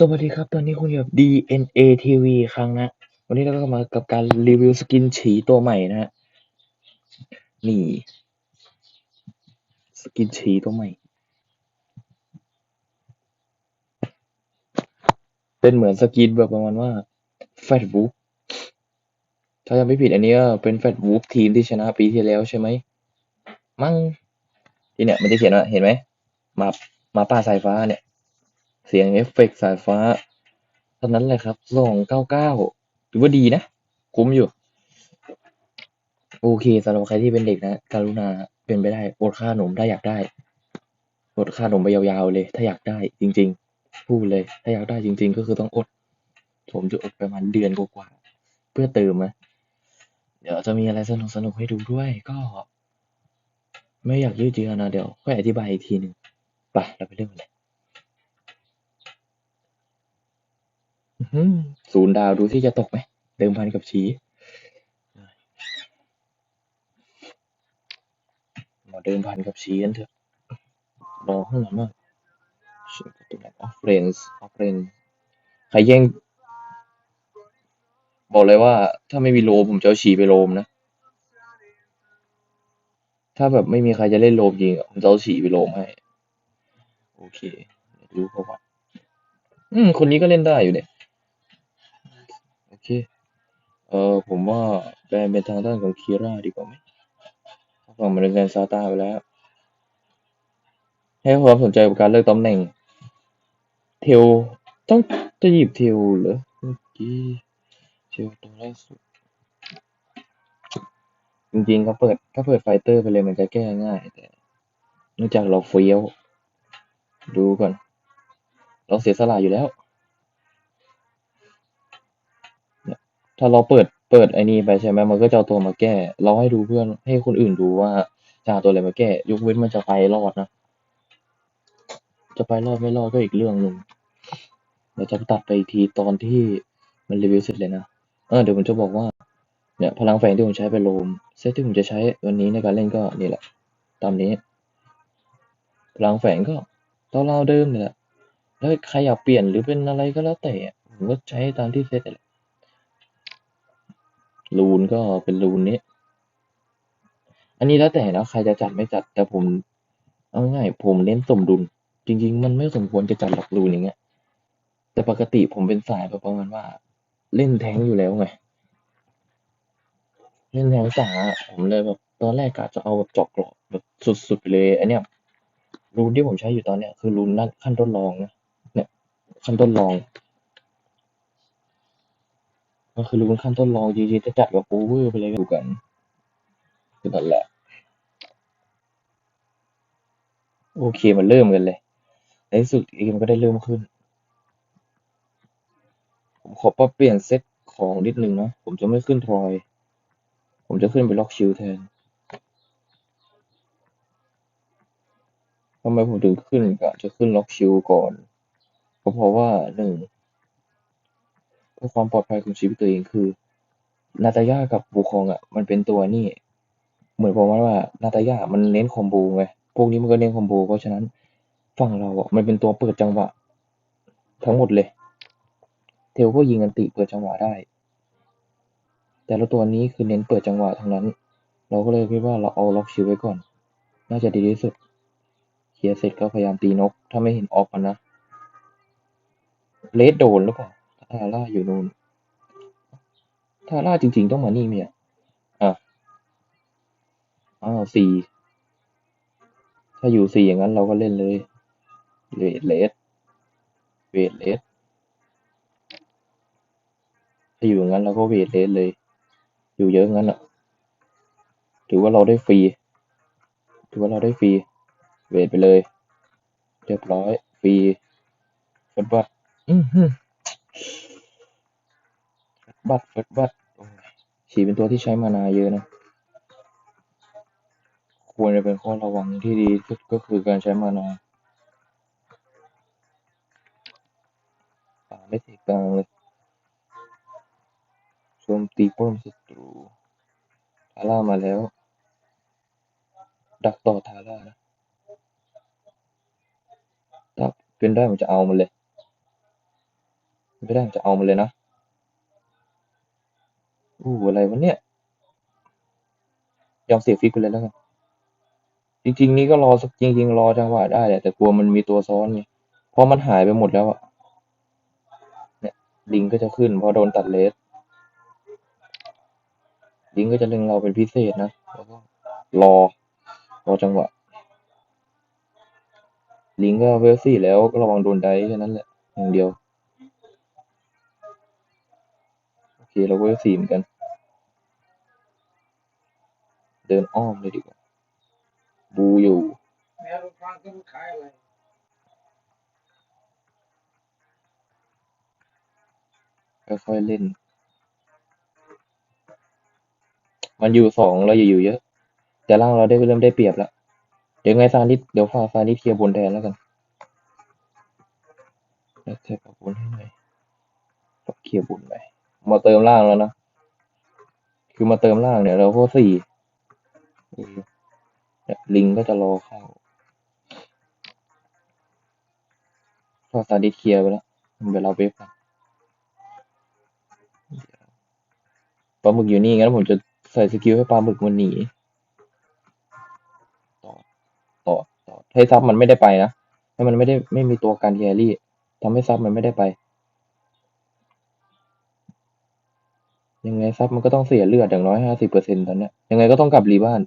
สวัสดีครับ ตอนนี้คุณอยู่กับ DNA TV ครั้งนะ วันนี้เราก็มากับการรีวิวสกินฉีตัวใหม่นะฮะ นี่ สกินฉีตัวใหม่ เป็นเหมือนสกินแบบประมาณว่าแฟตวูฟถ้าจำไม่ผิดอันนี้ก็เป็นแฟตวูฟทีมที่ชนะปีที่แล้วใช่ไหม มั้งที่เนี่ยมันจะเขียนว่าเห็นไหมมามาป่าสายฟ้าเนี่ย เสียงเอฟเฟกต์สายฟ้าเท่านั้นแหละครับสองเก้าเก้าถือว่าดีนะ คุ้มอยู่ โอเคสำหรับใครที่เป็นเด็กนะกรุณาเป็นไปได้อดค่าขนมถ้าอยากได้อดค่าขนมไปยาวๆเลย ถ้าอยากได้จริง ๆ พูดเลย ถ้าอยากได้จริง ๆ ก็คือต้องอด ผมจะอดประมาณเดือนกว่าๆเพื่อเติมนะเดี๋ยวจะมีอะไรสนุกๆให้ดูด้วยก็ ไม่อยากยืดเยื้อนะ เดี๋ยวค่อยอธิบายอีกทีหนึ่งไปเราไปเริ่มกันเลย อื้อหือ ศูนย์ดาวดูที่จะตกไหม เดิมพันกับชีมาเดิมพันกับชีกันเถอะรอข้างหลังมากชิงตัวไหนออฟเรนส์ออฟเรนส์ใครแย่ง บอกเลยว่า ถ้าไม่มีโลมผมจะฉีไปโลมนะ ถ้าแบบไม่มีใครจะเล่นโลมจริงผมจะฉีไปโลมให้ โอเคเดี๋ยวดูประวัติอืม คนนี้ก็เล่นได้อยู่เนี่ย เค เออผมว่าแบนเป็นทางด้านของคีร่าดีกว่าไหมฝั่งมันเป็นแกนซาตาไปแล้ว ให้ความสนใจกับการเลือกตำแหน่ง เทลต้องจะหยิบเทลเหรอเมื่อกี้เทลตัวแรกสุดจริงๆก็เปิดถ้าเปิดไฟเตอร์ไปเลยมันจะแก้ง่ายแต่เนื่องจากเราเฟี้ยว ดูก่อน เราเสียสละอยู่แล้ว ถ้าเราเปิดเปิดไอ้นี่ไปใช่ไหมมันก็จะเอาตัวมาแก้ เราให้ดูเพื่อนให้คนอื่นดูว่าจะเอาตัวอะไรมาแก้ ยกเว้นมันจะไปรอดนะ จะไปรอดไม่รอดก็อีกเรื่องหนึ่งเดี๋ยวจะตัดไปอีกทีตอนที่มันรีวิวเสร็จเลยนะเออเดี๋ยวผมจะบอกว่าเนี่ยพลังแฝงที่ผมใช้ไปโลมเซตที่ผมจะใช้วันนี้ในการเล่นก็นี่แหละ ตามนี้ พลังแฝงก็ตัวเราเดิมเนี่ยแหละแล้วใครอยากเปลี่ยนหรือเป็นอะไรก็แล้วแต่ผมก็ใช้ตามที่เซตแหละ รูนก็เป็นรูนนี้ อันนี้แล้วแต่นะใครจะจัดไม่จัดแต่ผม เอาง่ายผมเน้นสมดุล จริง ๆ มันไม่สมควรจะจัดหลักรูนอย่างเงี้ย แต่ปกติผมเป็นสายแบบประมาณว่า เล่นแทงอยู่แล้วไง เล่นแทงสาผมเลยแบบตอนแรกกะจะเอาแบบจาะเกราะแบบสุดๆไปเลยอันเนี้ยรูนที่ผมใช้อยู่ตอนเนี้ยคือรูนนั่นขั้นต้นรองนะเนี่ยขั้นต้นรอง ก็คือรูนขั้นต้นรองจริงๆจะจัดแบบโอเวอร์ไปเลยก็ดูกันคือนั่นแหละ โอเคมันเริ่มกันเลย ในที่สุดเกมก็ได้เริ่มขึ้น ผมขอปรับเปลี่ยนเซตของนิดนึงนะ ผมจะไม่ขึ้นทรอย ผมจะขึ้นไปล็อกชิลแทนทำไมผมถึงขึ้นกะจะขึ้นล็อกชิลก่อน ก็เพราะว่าหนึ่ง เพื่อความปลอดภัยของชีวิตตัวเองคือ นาตาย่ากับบูคองอะ มันเป็นตัวนี่ เหมือนประมาณว่านาตาย่ามันเน้นคอมโบไงพวกนี้มันก็เน้นคอมโบเพราะฉะนั้นฝั่งเราอะมันเป็นตัวเปิดจังหวะ ทั้งหมดเลย เทลก็ยิงอันติเปิดจังหวะได้ แต่ละตัวนี้คือเน้นเปิดจังหวะทั้งนั้น เราก็เลยคิดว่าเราเอาล็อกชิลไว้ก่อน น่าจะดีที่สุดเคลียร์เสร็จก็พยายามตีนก ถ้าไม่เห็นออกมันนะเลดโดนหรือเปล่า ทาร่าอยู่นู่นทาร่าจริง ๆ ต้องมานี่ไหมอะอะอ้าวสี่ถ้าอยู่สี่อย่างนั้นเราก็เล่นเลยเวทเลสเวทเลสถ้าอยู่อย่างนั้นเราก็เวทเลสเลย อยู่เยอะงั้นอะ ถือว่าเราได้ฟรี ถือว่าเราได้ฟรี เวทไปเลย เรียบร้อย ฟรีเฟิร์สบัตอือหือ บัตเฟิร์สบัตฉีเป็นตัวที่ใช้มานาเยอะนะ ควรจะเป็นข้อระวังที่ดีที่สุดก็คือการใช้มานาป่าไม่เทกลางเลยโจมตีปล้นศัตรูทาร่ามาแล้ว ดักต่อทาร่านะถ้าเป็นได้ผมจะเอามันเลย ไม่ได้มันจะเอามันเลยนะ อู้อะไรวะเนี่ย ยอมเสียฟิกไปเลยแล้วกัน จริง ๆ นี่ก็รอสักจริง ๆ รอจังหวะได้แหละแต่กลัวมันมีตัวซ้อนไงเพราะมันหายไปหมดแล้วอะเนี่ย ลิงก็จะขึ้นเพอโดนตัดเลสลิงก็จะเล็งเราเป็นพิเศษนะแล้วก็รอ รอจังหวะ ลิงก็เวลสี่แล้วก็ระวังโดนได้แค่นั้นแหละอย่างเดียว โอเราเวลสี่เหมือนกัน เดินอ้อมเลยดีกว่า บูอยู่ค่อยๆเล่น มันอยู่สองเราอย่าอยู่เยอะ แต่ล่างเราได้เริ่มได้เปรียบแล้ว เดี๋ยวไงซานิดเดี๋ยวฝากซานิดเคลียร์บนแทนแล้วกันแล้วแท็กกับนให้หน่อยเคลียร์บนไป มาเติมล่างแล้วนะ คือมาเติมล่างเนี่ย เราโคตรสี่ลิงก็จะรอเข้าฝากซานิเคลียร์ไปแล้วเดี๋ยวเราเวฟกันปลาหมึกอยู่นี่งั้นผมจะใส่สกิลให้ปลาหมึกมันหนีต่อต่อต่อให้ซับมันไม่ได้ไปนะให้มันไม่ได้ไม่มีตัวการแครี่ทำให้ซับมันไม่ได้ไป ยังไงซับมันก็ต้องเสียเลือดอย่างน้อยห้าสิบเปอร์เซ็นตอนเนี้ยยังไงก็ต้องกลับรีบ้าน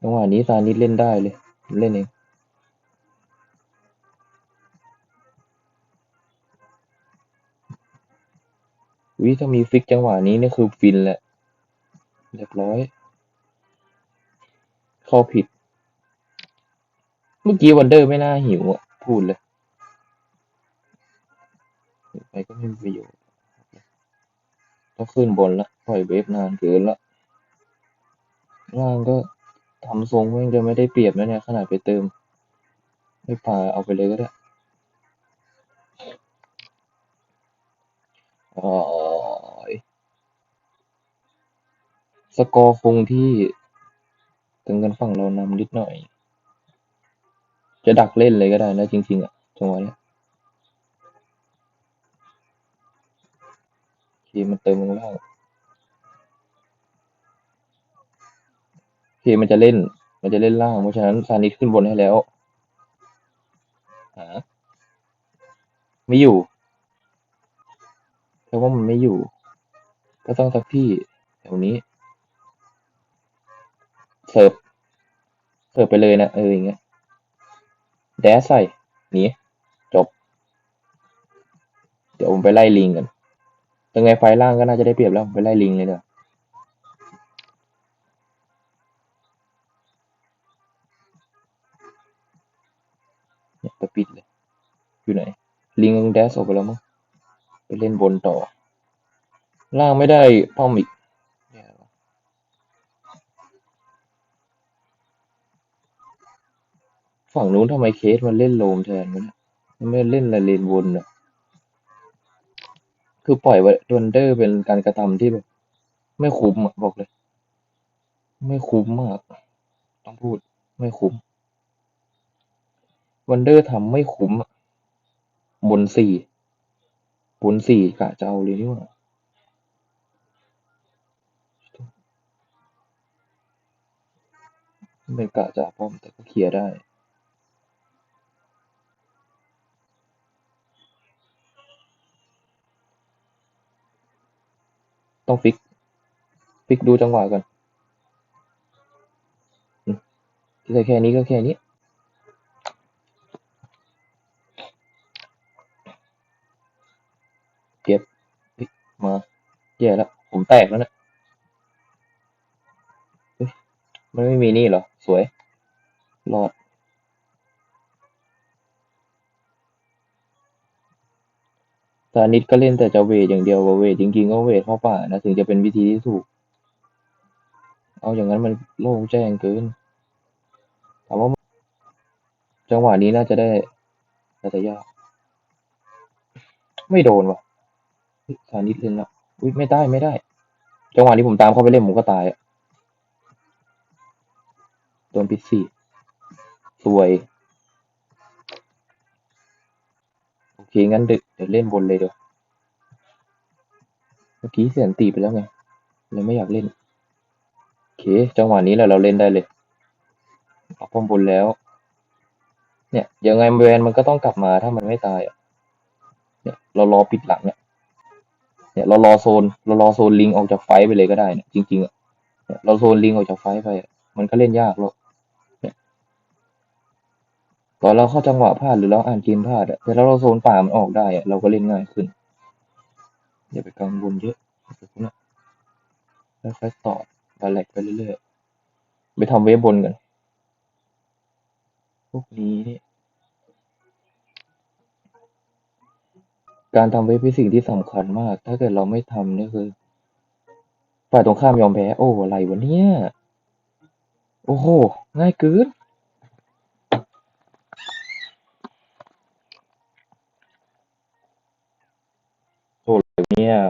จังหวะนี้ซานิดเล่นได้เลย เล่นเองวิถ้ามีฟิกจังหวะนี้นี่คือฟินแหละ เรียบร้อย เข้าผิด เมื่อกี้วันเดอร์ไม่น่าหิวอะ พูดเลย ไปก็ไม่มีประโยชน์ ต้องขึ้นบนละปล่อยเวฟนานเกินละล่างก็ทำทรงแม่งจะไม่ได้เปรียบนะเนี่ย ขนาดไปเติม ไม่ป่าเอาไปเลยก็ได้อ๋อยสกอร์คงที่ถึงกันฝั่งเรานำนิดหน่อย จะดักเล่นเลยก็ได้นะจริง ๆ อะจังหวะเนี้ ยโอเคมันเติมลงล่างโอเคมันจะเล่น มันจะเล่นล่าง เพราะฉะนั้นซานิดขึ้นบนให้แล้วหาไม่อยู่แปลว่ามันไม่อยู่ ก็ต้องสักที่แถวนี้ เสิร์ฟ เสิร์ฟไปเลยนะ เอออย่างเงี้ย แดสใส่หนีจบ เดี๋ยวผมไปไล่ลิงกัน ยังไงไฟล่างก็น่าจะได้เปรียบแล้วไปไล่ลิงเลยเด้อเนี่ยไปปิดเลย อยู่ไหน ลิงมันแดสออกไปแล้วมั้งไปเล่นบนต่อ ล่างไม่ได้ป้อมอีกฝั่งนู้นทำไมเคสมันเล่นโลมแทนวะเนี่ยมันไม่เล่นละเลนบนอะ คือปล่อยวันเดอร์เป็นการกระทำที่แบบ ไม่คุ้มอะบอกเลย ไม่คุ้มมาก ต้องพูด ไม่คุ้มวันเดอร์ทำไม่คุ้มบนสี่บนสี่กะจะเอาเลยนี่ว่าไม่กะจะป้อมแต่ก็เคลียร์ได้ ต้องฟิก ฟิกดูจังหวะก่อนอืมแต่แค่นี้ก็แค่นี้เก็บมาแย่แล้ว ผมแตกแล้วนะมันไม่มีนี่หรอ สวย รอด ซานิดก็เล่นแต่จะเวทอย่างเดียวว่าเวทจริงๆก็เวทเข้าป่านะถึงจะเป็นวิธีที่ถูก เอาอย่างนั้นมันโล่งแจ้งเกินถามว่าจังหวะนี้น่าจะได้น่าจะยาก ไม่โดนว่ะเฮ้ยซานิดเล่นล้วอุ้ยไม่ได้ไม่ได้ จังหวะนี้ผมตามเข้าไปเล่นผมก็ตายอะโดนพิษสี่สวย งั้นเดี๋ยวเดี๋ยวเล่นบนเลยเดี๋ยวเมื่อกี้เสียนตีไปแล้วไงเลยไม่อยากเล่นโอเคจังหวะนี้แหละเราเล่นได้เลยเอาป้อมบนแล้ว เนี่ยยังไงแวนมันก็ต้องกลับมาถ้ามันไม่ตายอะเนี่ยเรารอปิดหลังเนี่ยเนี่ยเรารอโซนเรารอโซนลิงออกจากไฟไปเลยก็ได้เนี่ยจริงๆอะเนี่ยเราโซนลิงออกจากไฟไป มันก็เล่นยากหรอก ตอนเราเข้าจังหวะพลาดหรือเราอ่านเกมพลาดอะแต่ถ้าเราโซนป่ามันออกได้อะเราก็เล่นง่ายขึ้น อย่าไปกังวลเยอะนะค่อยๆต่อบาแลกไปเรื่อยๆ ไปทำเวฟบนกัน พวกนี้เนี่ยการทำเวฟเป็นสิ่งที่สำคัญมาก ถ้าเกิดเราไม่ทำนี่คือฝ่ายตรงข้ามยอมแพ้ โอ้ อะไรวะเนี่ย โอ้โห ง่ายเกิน โอ้อะเนี่ย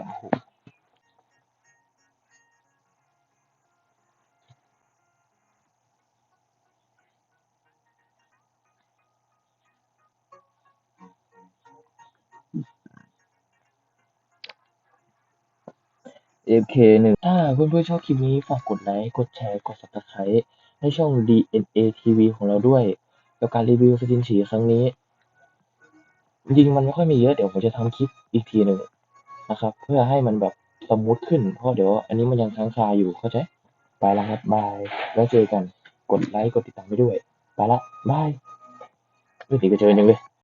FK หนึ่งถ้าเพื่อนๆชอบคลิปนี้ ฝากกดไลค์ กดแชร์ กด subscribe ให้ช่อง DNA TV ของเราด้วย กับการรีวิวสกินฉีครั้งนี้ จริงๆมันไม่ค่อยมีเยอะ เดี๋ยวผมจะทำคลิปอีกทีหนึ่ง นะครับ เพื่อให้มันแบบสมูทขึ้น เพราะเดี๋ยวอันนี้มันยังค้างคาอยู่เข้าใจไปละครับบายแล้วเจอกันกดไลค์กดติดตามไปด้วย ไปละบายไม่ติดก็เจอกันยังเลย